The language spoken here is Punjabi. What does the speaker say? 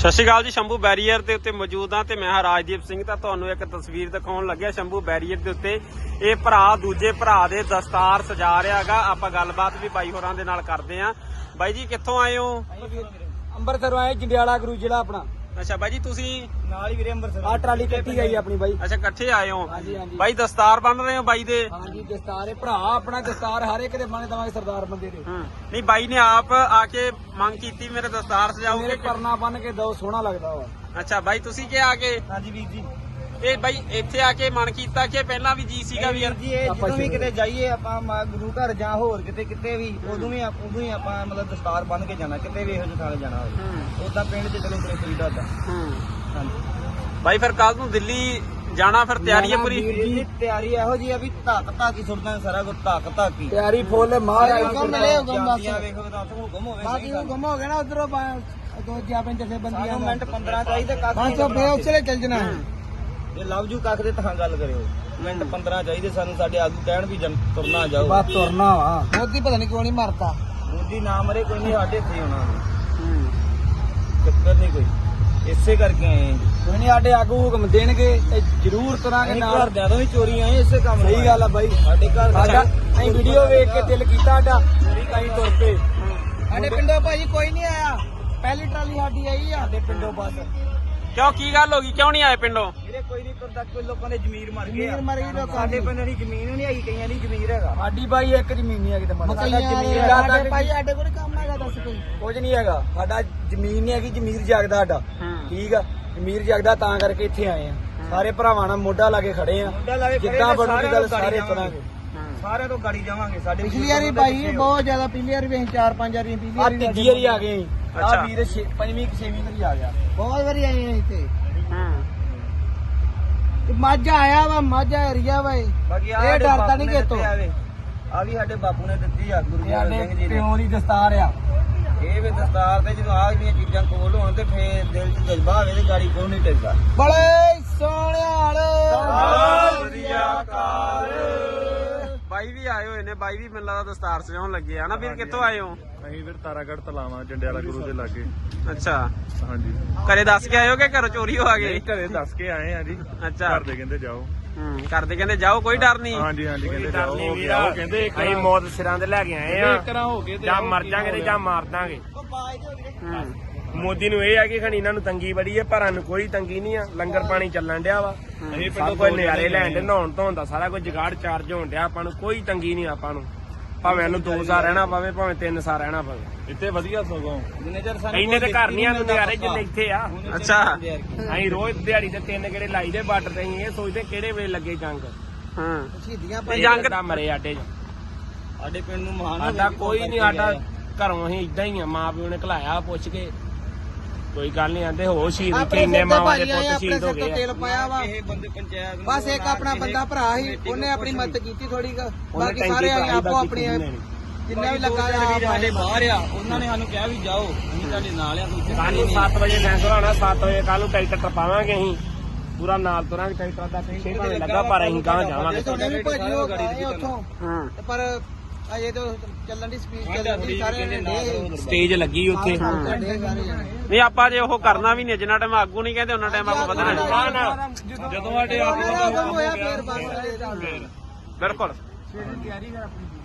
ਸਤਿ ਸ਼੍ਰੀ ਅਕਾਲ ਜੀ, ਸ਼ੰਭੂ ਬੈਰੀਅਰ ਦੇ ਉੱਤੇ ਮੌਜੂਦ ਆ ਤੇ ਮੈਂ ਹਾਂ ਰਾਜਦੀਪ ਸਿੰਘ, ਤਾਂ ਤੁਹਾਨੂੰ ਇੱਕ ਤਸਵੀਰ ਦਿਖਾਉਣ ਲੱਗਿਆ ਸ਼ੰਭੂ ਬੈਰੀਅਰ ਦੇ ਉੱਤੇ। ਇਹ ਭਰਾ, ਦੂਜੇ ਭਰਾ ਦੇ ਦਸਤਾਰ ਸਜਾ ਰਿਹਾ ਆਪਾਂ ਗੱਲਬਾਤ ਵੀ ਬਾਈ ਹੋਰਾਂ ਦੇ ਨਾਲ ਕਰਦੇ ਆਂ ਬਾਈ ਜੀ, ਕਿੱਥੋਂ ਆਏ ਹੋ? ਅੰਮ੍ਰਿਤਸਰ ਆਏ, ਜੰਡਿਆਲਾ ਗੁਰੂ ਜਿਹੜਾ ਆਪਣਾ। ਅੱਛਾ ਬਾਈ ਜੀ ਤੁਸੀਂ ਨਾਲ ਹੀ ਵੀਰੇ ਅੰਮ੍ਰਿਤਸਰ ਆ ਟਰਾਲੀ ਕੱਟੀ ਗਈ ਆਪਣੀ ਬਾਈ। ਅੱਛਾ ਇਕੱਠੇ ਆਏ ਹੋ? ਹਾਂਜੀ, ਹਾਂਜੀ। ਬਾਈ ਦਸਤਾਰ ਬੰਨ ਰਹੇ ਹੋ ਬਾਈ ਦੇ? ਹਾਂਜੀ ਦਸਤਾਰ ਇਹ ਭਰਾ ਆਪਣਾ ਦਸਤਾਰ ਹਰ ਇੱਕ ਦੇ ਮਾਨੇ ਦਵਾਂਗੇ ਸਰਦਾਰ ਬੰਦੇ ਦੇ। ਹੂੰ। ਨਹੀਂ ਬਾਈ ਨੇ ਆਪ ਆ ਕੇ ਮੰਗ ਕੀਤੀ ਮੇਰੇ ਦਸਤਾਰ ਮੇਰੇ ਸਜਾਓਗੇ ਪਰਨਾ ਬੰਨ ਕੇ ਦੋ ਸੋਹਣਾ ਲੱਗਦਾ ਵਾ। ਅੱਛਾ ਬਾਈ ਤੁਸੀਂ ਕਿ ਆ ਕੇ ਹਾਂਜੀ ਵੀਰ ਜੀ। ਇਹ ਬਾਈ ਇੱਥੇ ਆ ਕੇ ਮਨ ਕੀਤਾ ਕਿ ਪਹਿਲਾਂ ਵੀ ਜੀ ਸੀਗਾ ਵੀ ਯਾਰ ਜੀ ਇਹ ਆਪਾਂ ਜਦੋਂ ਵੀ ਕਿਤੇ ਜਾਈਏ ਆਪਾਂ ਮਾ- ਗੁਰੂ ਘਰ ਜਾਂ ਹੋਰ ਕਿਤੇ ਕਿਤੇ ਵੀ ਉਦੋਂ ਵੀ ਆਪ- ਉਦੋਂ ਹੀ ਆਪਾਂ ਮਤਲਬ ਦਸਤਾਰ ਬੰਨ ਕੇ ਜਾਣਾ ਕਿਤੇ ਵੀ ਇਹੋ ਜਿਹੇ ਥਾਂ ਜਾਣਾ ਹੋਵੇ। ਹੂੰ। ਉਦਾਂ ਪਿੰਡ 'ਚ ਚਲੋ ਤੁਰੇ ਫਿਰੀਦਾ ਹੁੰਦਾ ਹੂੰ। ਹਾਂਜੀ। ਬਾਈ ਫਿਰ ਕੱਲ ਨੂੰ ਦਿੱਲੀ ਜਾਣਾ ਫਿਰ ਤਿਆਰੀ ਹੈ ਪੂਰੀ? ਵੀਰ ਜੀ। ਜੀ ਤਿਆਰੀ ਇਹੋ ਜੀ ਆ ਵੀ ਧੱਕ ਧੱਕ ਹੀ ਸੁੱਟਦਾ ਸਾਰਾ ਕੁਝ ਧੱਕ ਧੱਕ ਹੀ। ਤਿਆਰੀ ਫੁੱਲ ਮਹਾਰਾਜ ਹੁਕਮ ਮਿਲੇ ਹੁਕਮ ਵੇਖੋ ਤਾਂ ਹੁਕਮ ਹੋਵੇ ਬਾਕੀ ਉਹ ਗੁੰਮ ਹੋ ਗਿਆ ਨਾ ਉਧਰੋਂ ਦੋ ਜਿਆਪਨ ਜਥੇ ਬੰਦੀਆਂ ਸਾਨੂੰ ਮਿੰਟ 15 ਚਾਹੀਦੇ ਕੱਖ ਹਾਂ। ਸੋ ਬੇ ਉਚਲੇ ਚੱਲ ਜਣਾ। ਇਹ ਲਵ ਜੂ ਕੱਖ ਦੇ ਤਾਂ ਗੱਲ ਕਰਿਓ। ਮਿੰਟ 15 ਚਾਹੀਦੇ ਸਾਨੂੰ ਸਾਡੇ ਆਗੂ ਕਹਿਣ ਵੀ ਜਨ ਤੁਰਨਾ ਜਾਓ। ਬਾ ਤੁਰਨਾ ਵਾ। ਮੋਦੀ ਪਤਾ ਨਹੀਂ ਕਿਉਂ ਨਹੀਂ ਮਰਦਾ ਉਹਦੀ ਨਾ ਮਰੇ ਕੋਈ ਨਹੀਂ ਸਾਡੇ ਇੱਥੇ ਆਉਣਾ ਚੱਕਰ ਨਹੀਂ ਕੋਈ। ਇਸੇ ਕਰਕੇ ਆਏ ਜੀ। ਕੋਈ ਨਹੀਂ ਸਾਡੇ ਆਗੂ ਹੁਕਮ ਦੇਣਗੇ ਤੇ ਜ਼ਰੂਰ ਤੁਰਾਂਗੇ ਅਸੀਂ ਨਾਲ। ਘਰਦਿਆਂ ਤੋਂ ਵੀ ਚੋਰੀ ਆਏ ਇਸੇ ਕੰਮ ਸਹੀ ਗੱਲ ਆ ਬਾਈ। ਸਾਡੇ ਘਰ ਸਾਡਾ ਅਸੀਂ ਵੀਡੀਓ ਵੇਖ ਕੇ ਦਿਲ ਕੀਤਾ ਸਾਡਾ। ਅਸੀਂ ਤੁਰ ਪਏ। ਸਾਡੇ ਪਿੰਡੋਂ ਭਾਜੀ ਕੋਈ ਨਹੀਂ ਆਇਆ। ਪਹਿਲੀ ਟਰਾਲੀ ਸਾਡੀ ਆਈ ਆ ਸਾਡੇ ਪਿੰਡੋਂ ਬਸ। ਕਿਉਂ ਕੀ ਗੱਲ ਹੋ ਗਈ? ਕਿਉਂ ਨਹੀਂ ਆਏ ਪਿੰਡੋਂ? ਵੀਰੇ ਕੋਈ ਨਹੀਂ ਤੁਰਦਾ ਕੋਈ ਲੋਕਾਂ ਦੇ ਜ਼ਮੀਰ ਮਰ ਗਏ। ਜ਼ਮੀਰ ਮਰ ਗਈ ਲੋਕਾਂ ਸਾਡੇ। ਪਿੰਡ ਦੀ ਜ਼ਮੀਨ ਨਹੀਂ ਹੈਗੀ ਕਈਆਂ ਦੀ ਜ਼ਮੀਰ ਹੈਗਾ। ਸਾਡੀ ਬਾਈ ਇੱਕ ਜ਼ਮੀਨ ਨਹੀਂ ਹੈਗੀ ਤੇ ਮਤਲਬ ਸਾਡਾ ਜ਼ਮੀਨ ਸਾਡੇ ਭਾਈ ਸਾਡੇ ਕੋਲ ਕੰਮ ਹੈਗਾ ਦੱਸ ਕੋਈ। ਕੁਝ ਨਹੀਂ ਹੈਗਾ। ਸਾਡਾ ਜ਼ਮੀਨ ਨਹੀਂ ਹੈਗੀ ਜ਼ਮੀਰ ਜਾਗਦਾ ਸਾਡਾ। ਠੀਕ ਆ ਜ਼ਮੀਰ ਜਾਗਦਾ ਤਾਂ ਕਰਕੇ ਇੱਥੇ ਆਏ ਆ। ਸਾਰੇ ਭਰਾਵਾਂ ਨਾਲ ਮੋਢਾ ਲਾ ਕੇ ਖੜੇ ਆ। ਜਿੱਦਾਂ ਬਣੂਗੀ ਗੱਲ ਸਾਰੇ ਤੁਰਾਂਗੇ ਸਾਰਿਆਂ ਤੋਂ ਗਾੜੀ ਜਾਵਾਂਗੇ ਸਾਡੇ ਪਿਛਲੀ ਵਾਰੀ ਭਾਈ ਬਹੁਤ ਜ਼ਿਆਦਾ ਪਿਛਲੀ ਵਾਰੀ ਵੀ ਅਸੀਂ ਚਾਰ ਪੰਜ ਵਾਰੀ ਪਿਛਲੀ ਵਾਰੀ ਤੀਜੀ ਵਾਰੀ ਆ ਗਏ। ਅੱਛਾ। ਆ ਵੀਰ ਛੇ- ਪੰਜਵੀਂ ਕਿ ਛੇਵੀਂ ਵਾਰੀ ਆ ਗਿਆ। ਬਹੁਤ ਵਾਰੀ ਆਏ ਆ ਇੱਥੇ। ਹੂੰ। ਮਾਝਾ ਆਇਆ ਵਾ ਮਾਝਾ ਏਰੀਆ ਵਾ ਇਹ। ਬਾਕੀ ਇਹ ਡਰਦਾ ਨਹੀਂ ਕਿਤੋਂ। ਆ ਵੀ ਸਾਡੇ ਬਾਪੂ ਨੇ ਦਿੱਤੀ ਆ ਗੁਰੂ ਗੋਬਿੰਦ ਸਿੰਘ ਜੀ ਨੇ। ਪਿਓ ਦੀ ਦਸਤਾਰ ਆ। ਇਹ ਵੀ ਦਸਤਾਰ ਤੇ ਜਦੋਂ ਆਹ ਜਿਹੜੀਆਂ ਚੀਜ਼ਾਂ ਕੋਲ ਹੋਣ ਤੇ ਫੇਰ ਦਿਲ 'ਚ ਜਜ਼ਬਾ ਹੋਵੇ ਤੇ ਗਾੜੀ ਕੋਈ ਨਹੀਂ ਟਿਕਦਾ ਬੜੇ ਸੋਹਣਿਆਲ ਬਾਈ ਨੇ ਬਾਈ ਵੀ ਮੈਨੂੰ ਲੱਗਦਾ ਦਸਤਾਰ ਸਜਾਉਣ ਲੱਗੇ ਆ ਨਾ ਵੀਰ? ਕਿੱਥੋਂ ਆਏ ਹੋ? ਅਸੀਂ ਫਿਰ ਤਾਰਾਗੜ੍ਹ ਤਲਾਵਾਂ ਜੰਡਿਆਲਾ ਗੁਰੂ ਦੇ ਲਾਗੇ। ਅੱਛਾ। ਹਾਂਜੀ। ਘਰੇ ਦੱਸ ਕੇ ਆਏ ਹੋ ਕਿ ਘਰੋਂ ਚੋਰੀ ਹੋ ਆ ਗਏ ਨਹੀਂ ਘਰੇ ਦੱਸ ਕੇ ਆਏ ਆ ਜੀ। ਅੱਛਾ। ਘਰ ਦੇ ਕਹਿੰਦੇ ਜਾਓ। ਹੂੰ ਕਰਦੇ ਕਹਿੰਦੇ ਜਾਓ ਕੋਈ ਡਰ ਨਹੀਂ। ਹਾਂਜੀ ਹਾਂਜੀ ਕਹਿੰਦੇ ਜਾਓ ਹੋ ਗਿਆ ਉਹ ਕਹਿੰਦੇ ਇੱਕ ਅਸੀਂ ਮੌਤ ਸਿਰਾਂ ਤੇ ਲੈ ਕੇ ਆਏ ਆ। ਇੱਕ ਰਾਂ ਹੋ ਗਏ ਤੇ ਜਾਂ ਮਰ ਜਾਾਂਗੇ ਤੇ ਜਾਂ ਮਾਰ ਦਾਂਗੇ। ਹੂੰ। ਮੋਦੀ ਨੂੰ ਇਹ ਆ ਕਿ ਖਣੀ ਇਹਨਾਂ ਨੂੰ ਤੰਗੀ ਬੜੀ ਹੈ ਪਰ ਸਾਨੂੰ ਕੋਈ ਤੰਗੀ ਨਹੀਂ ਆ। ਲੰਗਰ ਪਾਣੀ ਚੱਲਣ ਡਿਆ ਵਾ। ਅਸੀਂ ਸਭ ਕੋਈ ਨਜ਼ਾਰੇ ਲੈਣ ਦੇ ਨਹਾਉਣ ਧੋਣ ਦਾ ਸਾਰਾ ਕੁਝ ਜਗਾੜ ਚਾਰਜ ਹੋਣ ਡਿਆ ਆਪਾਂ ਨੂੰ। ਕੋਈ ਤੰਗੀ ਨਹੀਂ ਆਪਾਂ ਨੂੰ। ਭਾਵੇਂ ਇਹਨੂੰ 2 ਸਾਲ ਰਹਿਣਾ ਪਵੇ ਭਾਵੇਂ 3 ਸਾਲ ਰਹਿਣਾ ਪਵੇ। ਇੱਥੇ ਵਧੀਆ ਸਗੋਂ। ਜਿੰਨੇ ਚਿਰ ਸਾਨੂੰ ਇੰਨੇ ਤੇ ਘਰ ਨਹੀਂ ਆ ਨਜ਼ਾਰੇ ਜਿੰਨੇ ਇੱਥੇ ਆ। ਅੱਛਾ। ਅਸੀਂ ਰੋਜ਼ ਦਿਹਾੜੀ ਤੇ ਤਿੰਨ ਕਿਹੜੇ ਲਾਈ ਦੇ ਬਾਰਡਰ ਤੇ ਅਸੀਂ ਇਹ ਸੋਚਦੇ ਕਿਹੜੇ ਵੇਲੇ ਲੱਗੇ ਜੰਗ। ਹੂੰ। ਸ਼ਹੀਦੀਆਂ ਤੇ ਜੰਗ- ਦਾ ਮਰੇ ਆਟੇ ਚ। ਸਾਡੇ ਪਿੰਡ ਨੂੰ ਮਹਾਨ ਸਾਡਾ ਕੋਈ ਨਹੀਂ ਸਾਡਾ ਘਰੋਂ ਅਸੀਂ ਇਦਾਂ ਹੀ ਆ ਮਾਂ ਪਿਓ ਨੇ ਘਲਾਇਆ ਪੁੱਛ ਕੇ। ਕੋਈ ਗੱਲ ਨਹੀਂ ਆਂਦੇ ਹੋ ਸ਼ਹੀਦ ਆਪਣੇ ਕਿੰਨੇ ਸਿਰ ਤੇ ਮਾਵਾਂ ਦੇ ਆਏ ਪੁੱਤ ਆਪਣੇ ਸ਼ਹੀਦ ਹੋ ਸਿਰ ਤੋਂ ਗਏ ਆ। ਤੇਲ ਪਾਇਆ ਵਾ। ਇਹ ਬੰਦੇ ਪੰਚਾਇਤ ਨੂੰ ਬਸ ਇੱਕ ਆਪਣਾ ਬੰਦਾ ਭਰਾ ਸੀ ਉਹਨੇ ਆਪਣੀ ਮਦਦ ਕੀਤੀ ਥੋੜੀ ਉਹਨੇ ਬਾਕੀ ਟੈਂਕੀ ਸਾਰੇ ਭਰਾਈ, ਆਪੋ ਬਾਕੀ ਆਪਣੀ ਨੇ। ਜਿੰਨਾ ਵੀ ਲੱਗਾ ਆ ਸਾਡੇ ਬਾਹਰ ਆ ਉਹਨਾਂ ਨੇ ਸਾਨੂੰ ਕਿਹਾ ਵੀ ਜਾਓ ਅਸੀਂ ਤੁਹਾਡੇ ਨਾਲ ਆ ਤੁਸੀਂ ਕੱਲ ਨੂੰ 7 ਵਜੇ ਫੈਸਲਾ ਹੋਣਾ 7 ਵਜੇ ਕੱਲ ਨੂੰ ਟਰੈਕਟਰ ਟਪਾਵਾਂਗੇ ਅਸੀਂ। ਪੂਰਾ ਨਾਲ ਤੁਰਾਂਗੇ ਟਰੈਕਟਰ ਦਾ ਪਿੱਛੇ ਭਾਵੇਂ ਲੱਗਾ ਪਰ ਅਸੀਂ ਗਾਂ ਜਾਵਾਂਗੇ ਤੁਹਾਡੇ ਵੀ ਭਾਜੀ ਹੋ ਗਏ ਉੱਥੋਂ। ਹੂੰ। ਤੇ ਪਰ ਅਜੇ ਤਾਂ ਚੱਲਣ ਦੀ ਸਪੀਡ ਚੱਲਣ ਦੀ ਸਾਰੇ ਨੇ। ਸਟੇਜ ਲੱਗੀ ਉੱਥੇ। ਨਹੀਂ ਆਪਾਂ ਜੇ ਉਹ ਕਰਨਾ ਵੀ ਨਹੀਂ ਜਿੰਨਾ ਟਾਈਮ ਆਗੂ ਨਹੀਂ ਕਹਿੰਦੇ ਉਹਨਾਂ ਟਾਈਮ ਆਪਾਂ ਵਧਣਾ ਜਦੋਂ ਸਾਡੇ ਆਪ ਹੋਇਆ ਫੇਰ ਬਸ ਬਿਲਕੁਲ। ਤਿਆਰੀ ਕਰ ਆਪਣੀ।